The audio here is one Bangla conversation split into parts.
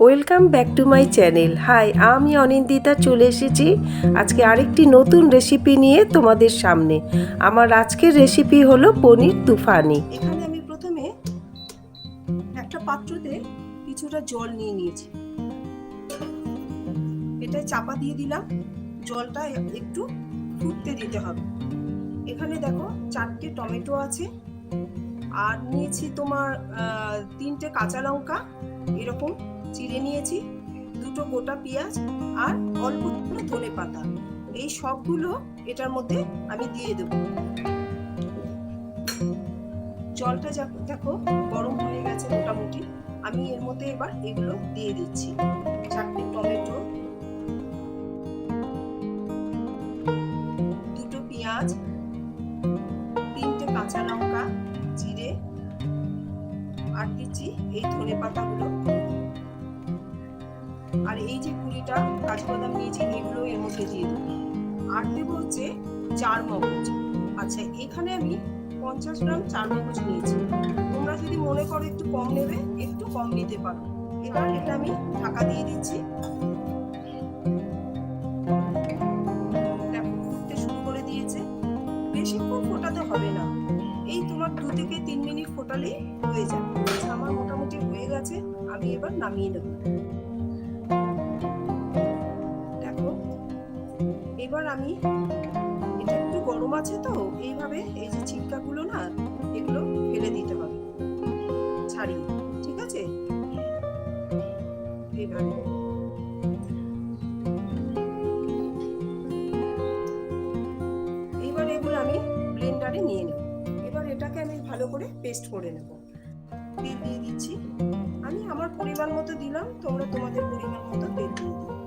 Welcome back to my channel hi আমি অনিন্দিতা চলে এসেছি। আজকে আরেকটি নতুন রেসিপি নিয়ে তোমাদের সামনে। আমার আজকের রেসিপি হলো পনির তুফানি। এখানে আমি প্রথমে একটা পাত্রতে কিছুটা জল নিয়ে নিয়েছি। এটা চাপা দিয়ে দিলাম। জলটা একটু ফুটতে দিতে হবে। এখানে দেখো চারটে টমেটো আছে। আর নিয়েছি তোমার তিনটে কাঁচা লঙ্কা। এরকম চিড়ে নিয়েছি, দুটো গোটা পেঁয়াজ আর অল্প ধনে পাতা। এই সবগুলো এটার মধ্যে আমি দিয়ে দেবো। জলটা দেখো গরম হয়ে গেছে মোটামুটি। আমি এর মধ্যে এবার এগুলো দিয়ে দিচ্ছি। চারটে টমেটো। দুটো পেঁয়াজ, তিনটে কাঁচা লঙ্কা, জিরে, আর দিচ্ছি এই ধনে পাতাগুলো। আর এই যে কুড়িটা কাজু বাদাম নিয়েছি এগুলো এর মধ্যে দিয়ে দেবো। আর দেবো হচ্ছে চার মগজ। আচ্ছা এখানে আমি পঞ্চাশ গ্রাম চার মগজ নিয়েছি। তোমরা যদি মনে করো একটু কম নেবে, একটু কম নিতে পারো। এবার এটা আমি ঢাকা দিয়ে দিচ্ছি। শুরু করে দিয়েছে। ফোটাতে হবে না। এই তোমার দু থেকে তিন মিনিট ফোটালেই হয়ে যাবে। আমার মোটামুটি হয়ে গেছে, আমি এবার নামিয়ে নেব। আমি, এটা একটু গরম আছে তো, এইভাবে এই যে ছিটকাগুলো না, এগুলো ফেলে দিতে হবে। ছাড়িয়ে ঠিক আছে? এইভাবে। এবার এগুলো আমি ব্লেন্ডারে নিয়ে নেব। এবার এটাকে আমি ভালো করে পেস্ট করে নেব। তেল দিয়ে দিচ্ছি। আমি আমার পরিমাণ মতো দিলাম, তোমরা তোমাদের পরিমাণ মতো তেল দিয়ে দিও।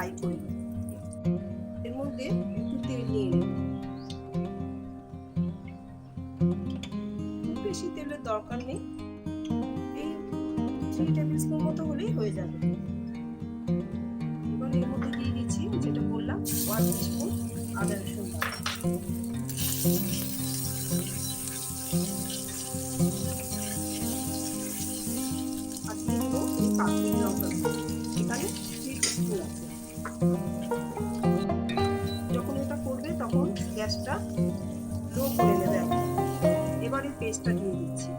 ফ্রাই করি। এর মধ্যে একটু তেল নিয়ে নিই। বেশি তেলের দরকার নেই। এই থ্রি টেবিল স্পুন মতো হলেই হয়ে যাবে। এবার এর মধ্যে দিয়ে দিচ্ছি যেটা বললাম ওয়ান স্পুন আদা রসুন আর দেবো লঙ্কা এখানে থ্রি আছে। যখন এটা করবে তখন গ্যাসটা লো করে নেবে এবারে পেস্টটা দিয়ে দিচ্ছি।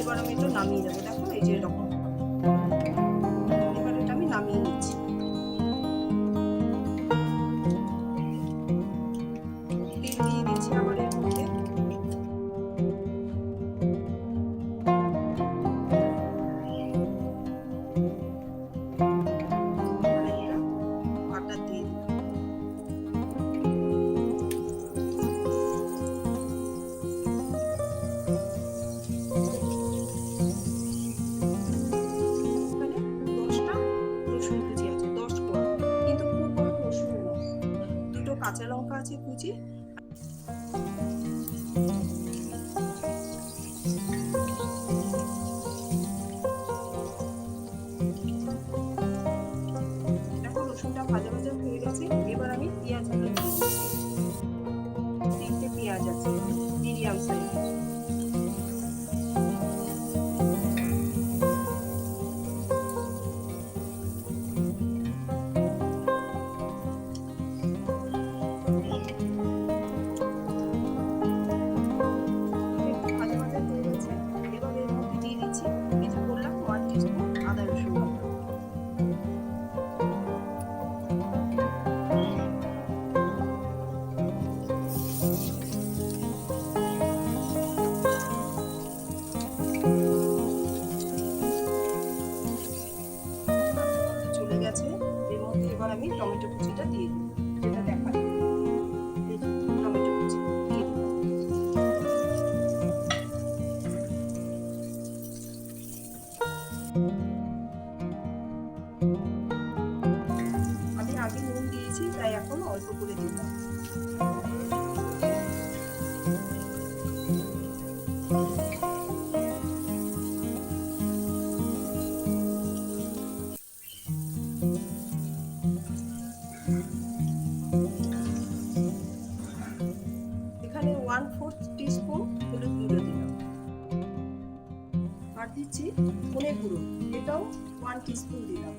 এবার আমি একটু নামিয়ে নেব। দেখো এই যে এরকম আমি আগে নুন দিয়েছি তাই এখন অল্প করে দিলাম। এখানে ওয়ান টিস্পুন দিলাম।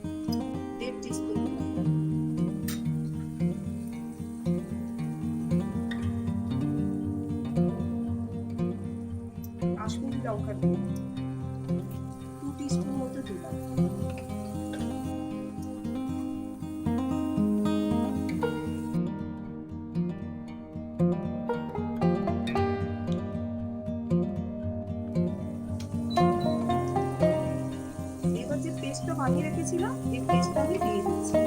দেড় টিস্পুন দিলাম। কাশ্মীরি লঙ্কা দিলাম টু টিস্পুন মতো দিলাম। বানিয়ে রেখেছিলাম এই পেস্টটা আমি দিয়ে দিচ্ছি।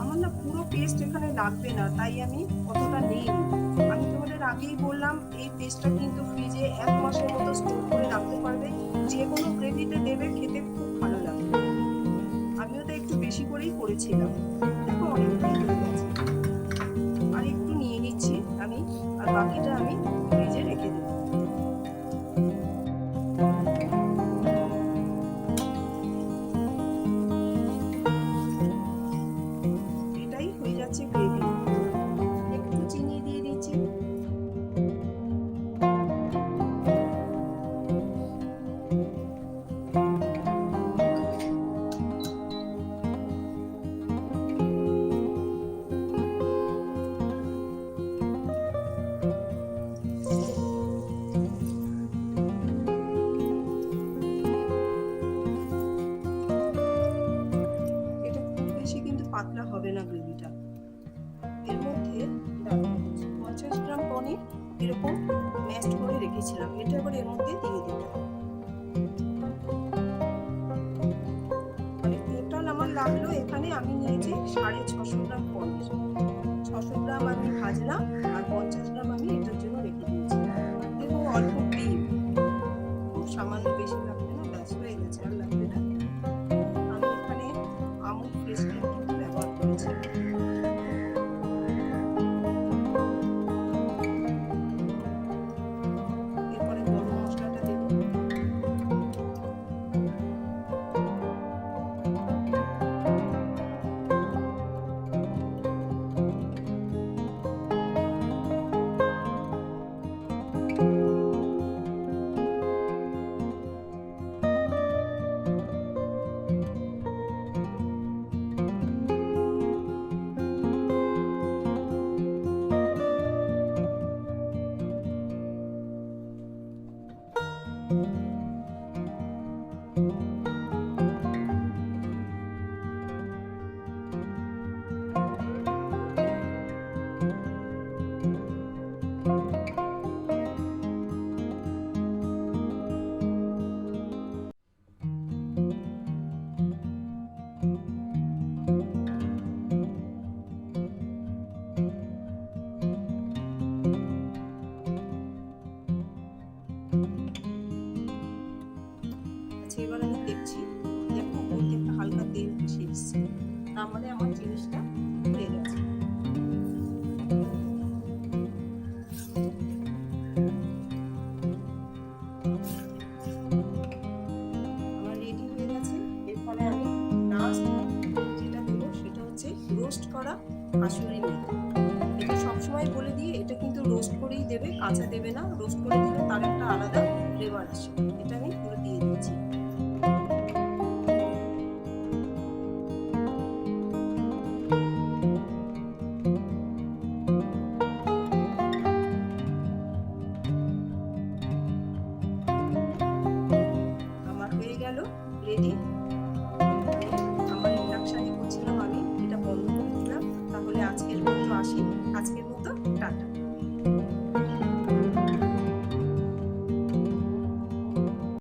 আমার না পুরো পেস্ট এখানে লাগবে না, তাই আমি অতটা নেই। আমি তোমাদের আগেই বললাম, এই পেস্টটা কিন্তু ফ্রিজে এক মাসের মতো স্টোর করে রাখতে পারবে। যে কোনো গ্রেভিতে দেবে, খেতে খুব ভালো লাগবে। আমিও তো একটু বেশি করেই করেছিলাম। দেখো, অনেকটাই হয়ে গেছে। লাগল এখানে আমি নিয়েছি সাড়ে ছশো গ্রাম পনির। ছশো গ্রাম আমি ভাজলাম আর পঞ্চাশ গ্রাম আমি মানে আমার জিনিসটা হয়ে গেছে। আমার রেডি হয়ে গেছে। যেটা দেবো সেটা হচ্ছে রোস্ট করা এটা সবসময় বলে দিয়ে এটা কিন্তু রোস্ট করেই দেবে, কাঁচা দেবে না। রোস্ট করে দিলে তার একটা আলাদা ফ্লেভার আসে। এটা আমি